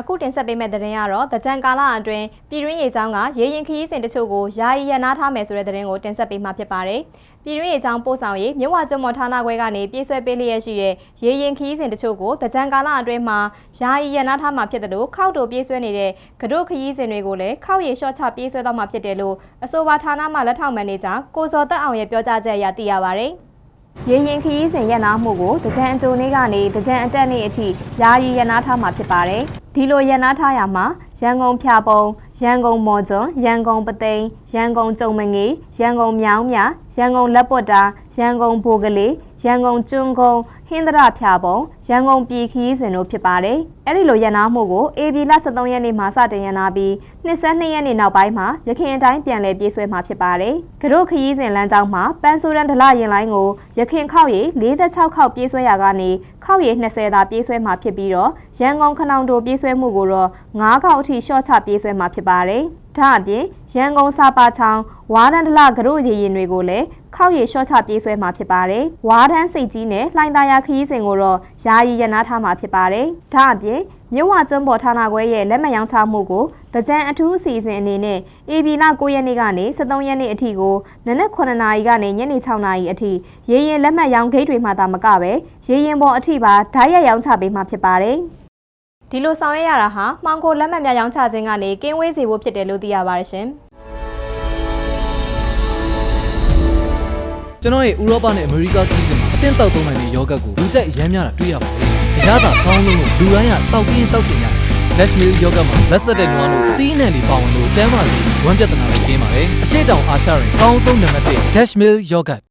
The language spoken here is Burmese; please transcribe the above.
အခုတင်ဆက်ပေးမယ့်သတင်းကတော့တကြံကာလအတွင်းပြည်တွင်းရေချောင်းကရေရင်ခရီးစဉ်တချို့ကိုယာယီရန်နာထားမယ်ဆိုတဲ့သတင်းကိုတင်ဆက်ပေးမှာဖြစ်ပါတယ်။ပြည်တွင်းရေချောင်းပို့ဆောင်ရေးမြဝကျွန်းမော်ဌာနခွဲကနေပြေးဆွဲပေးလျက်ရှိတဲ့ရေရင်ခရီးစဉ်တချို့ကိုတကြံကာလအတွင်းမှာယာယီရန်နာထားမှာဖြစ်တယ်လို့ခောက်တိုပြေးဆွဲနေတဲ့ကဒုခရီးစဉ်တွေကိုလည်းခောက်ရည်လျှော့ချပြေးဆွဲတော့မှာဖြစ်တယ်လို့အဆိုပါဌာနမှလက်ထောက်မန်နေဂျာကိုစောတက်အောင်ရဲ့ပြောကြားချက်အရသိရပါတယ်။ရေရင်ခရီးစဉ်ရက်နာမှုကိုတကြံအကြိုနေ့ကနေတကြံအတက်နေ့အထိယာယီရက်နာထားမှာဖြစ်ပါတယ်။ ဒီလိုရက်နာထားရမှာရန်ကုန်ဖြာပုံရန်ကုန်မော်ကျွန်းရန်ကုန်ပသိမ်ရန်ကုန်ကြုံမငေရန်ကုန်မြောင်းမြရန်ကုန်လက်ပွတ်တာရန်ကုန်ဘိုကလေးရန်ကုန်ကျွန်းကုန်း ဟင်းသရဖြာပုံရန်ကုန်ပြည်ခရီးစဉ်တို့ဖြစ်ပါတယ်။အဲ့ဒီလိုရက်နာမှုကို AB လ23ရက်နေ့မှာစတင်ရက်နာပြီး22ရက်နေ့နောက်ပိုင်းမှာရခိုင်အတိုင်းပြန်လည်ပြေးဆွဲမှာဖြစ်ပါတယ်။ကတို့ခရီးစဉ်လမ်းကြောင်းမှာပန်းဆိုရန်ဒလရင်လိုင်းကိုရခိုင်ခောက်ရည်46ခောက်ပြေးဆွဲရာကနေခောက်ရည်20သာပြေးဆွဲမှာဖြစ်ပြီးတော့ရန်ကုန်ခနောင်တိုပြေးဆွဲမှုကိုတော့9ခောက်အထိရှော့ချပြေးဆွဲမှာဖြစ်ပါတယ်။ဒါအပြင်ရန်ကုန်စာပါချောင်းဝါဒန်ဒလကတို့ရည်ရင်တွေကိုလည်း ခောက်ရည်ရှော့ချပြေးဆွဲမှာဖြစ်ပါတယ်။ဝါဒန်စိတ်ကြီးနဲ့လှိုင်းသာယာခရီးစဉ်ကိုတော့ယာယီရနာထားမှာဖြစ်ပါတယ်။ဒါအပြင်မြဝကျွန်းပေါ်ဌာနခွဲရဲ့လက်မှတ်ရောင်းချမှုကိုတကြံအထူးအစီအစဉ်အနေနဲ့ AB လ9ရက်နေ့ကနေ23ရက်နေ့အထိကိုနနက်9နာရီကနေညနေ6နာရီအထိရေရင်လက်မှတ်ရောင်းဂိတ်တွေမှာသာမကပဲရေရင်ပေါ်အထိပါဓာတ်ရိုက်ရောင်းချပေးမှာဖြစ်ပါတယ်။ဒီလိုဆောင်ရွက်ရတာဟာမှောင်ခိုလက်မှတ်များရောင်းချခြင်းကနေကင်းဝေးစေဖို့ဖြစ်တယ်လို့သိရပါတယ်ရှင်။ ကျွန်တော်ရဲ့ဥရောပနဲ့အမေရိကခရီးစဉ်မှာအတင်းတောက်သုံးနိုင်တဲ့ယောဂတ်ကိုလူကြိုက်ရမ်းများတာတွေ့ရပါတယ်။အရသာကောင်းလို့လူတိုင်းကတောက်ပြင်းတောက်ချင်ကြတယ်။ Dash Meal Yoga မှာလက်ဆက်တဲ့နွားလို့အသီးအနှံတွေပါဝင်လို့တမ်းပါစီဝမ်းပြဿနာတွေကျင်းပါတယ်။အရှိတောင်အာရှရင်အကောင်းဆုံးနံပါတ်1 Dash Meal Yogurt